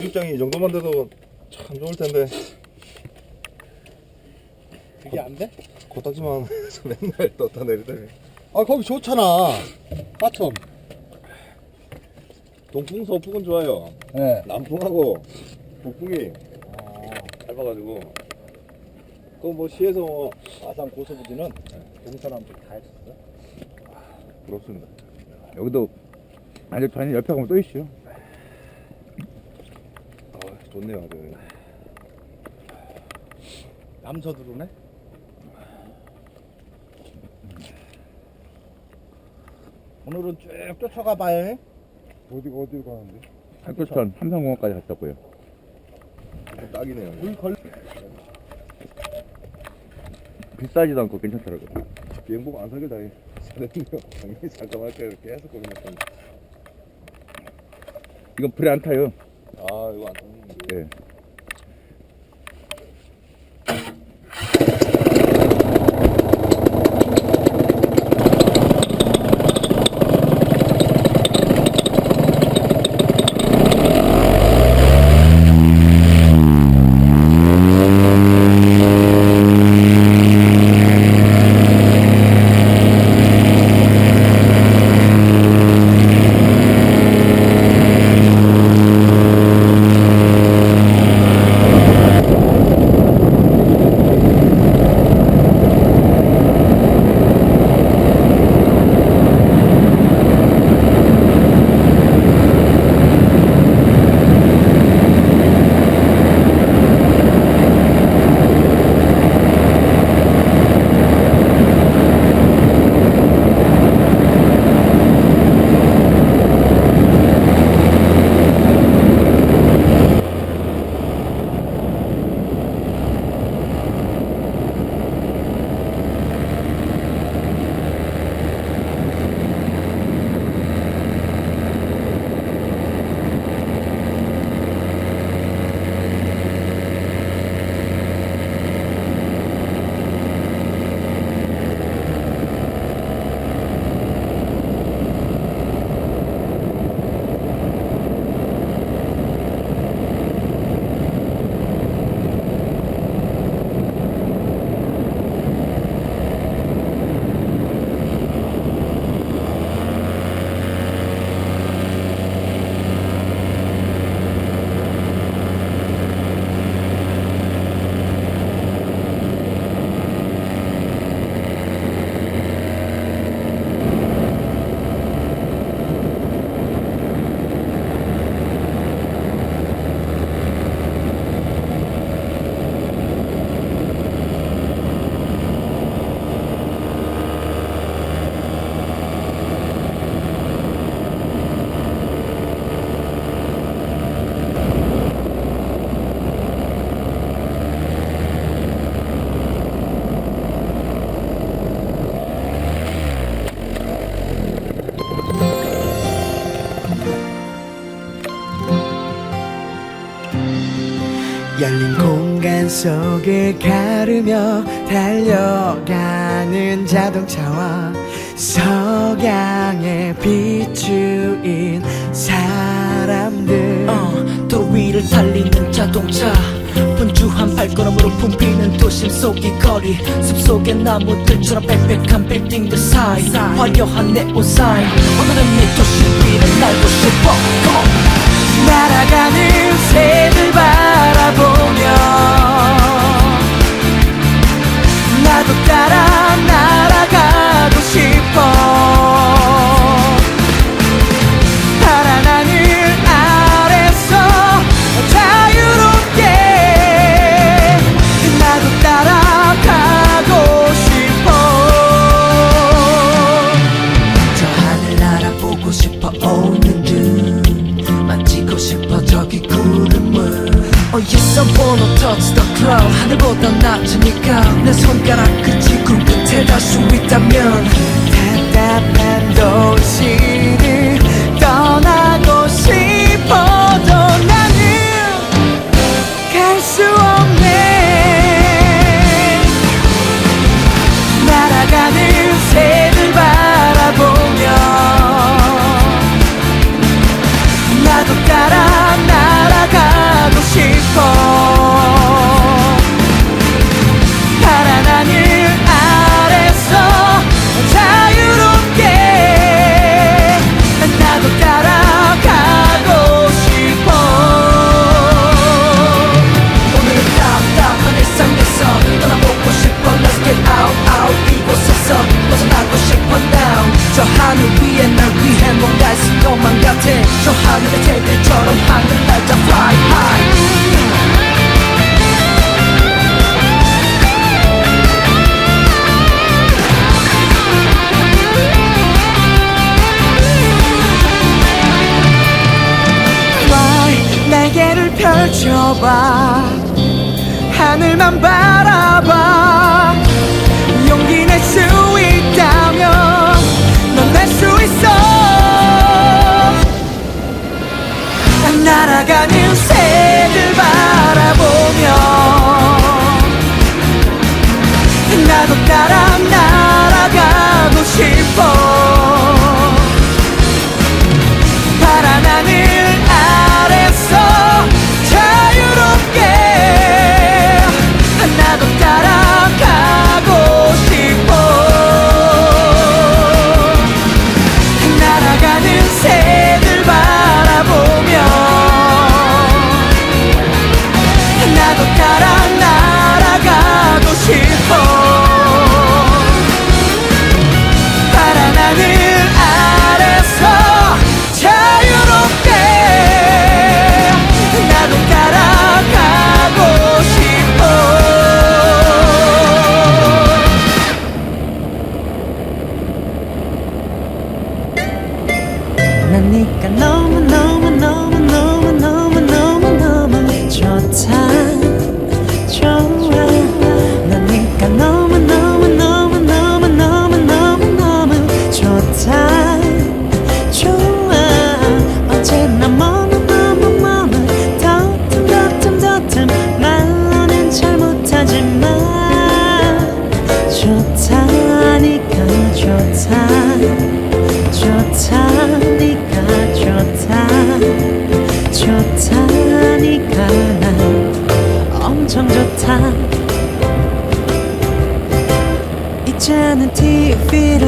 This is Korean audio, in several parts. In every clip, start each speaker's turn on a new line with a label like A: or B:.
A: 입장이 이 정도만 돼도 참 좋을 텐데.
B: 그게 안 돼?
A: 코딱지만 맨날 떴다 내리더니.
B: 아 거기 좋잖아. 하천
A: 동풍 서풍은 좋아요.
B: 예.
A: 남풍하고 북풍이 짧아가지고. 그뭐 시에서 뭐
B: 아산 고수부지는 여기 사람들 다 했었어
A: 부럽습니다. 여기도 아직 전이 옆에 가면 또 있죠. 아 좋네요 아주.
B: 남서두루네? 오늘은 쭉 쫓아가 봐요
A: 어디 어디로 가는데? 팔도천 삼성공원까지 갔다고요. 딱이네요.
B: 물 걸...
A: 비싸지도 않고 괜찮더라고요. 비행복 안 사길 다행 잘했네요. 당연히 잠깐만 할까 계속 고민했더니 이건 불에 안 타요. 아 이거 안 타는 데
C: 열린 공간 속을 가르며 달려가는 자동차와 석양에 비추인 사람들.
D: 어, 도 위를 달리는 자동차. 분주한 발걸음으로 붐비는 도심 속의 거리. 숲속의 나무들처럼 빽빽한 빌딩들 사이. 화려한 네온 사인. 오늘은 이 도시 위를 날고 싶어 Go!
C: 날아가는 새들 바라보며 나도 따라
D: Oh yes I wanna touch the cloud. 하늘보다 낮으니까 내 손가락 끝이 구름 끝에 닿을 수 있다면
C: 답답한 도시
D: somebody feel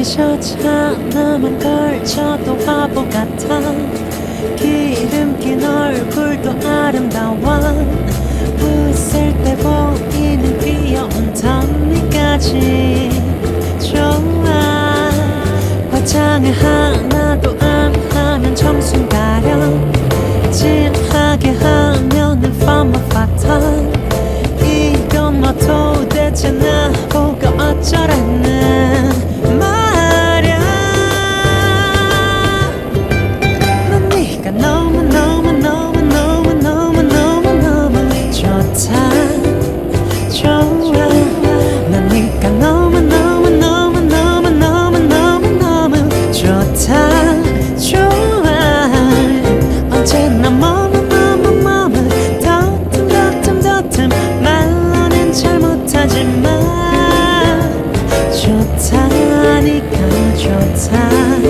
D: 티셔츠 하나만 걸쳐도 바보 같아. 기름긴 얼굴도 아름다워. 웃을 때 보이는 귀여운 덤니까지. 좋아. 화장을 하나도 안 하면 청순가 他，你感觉他。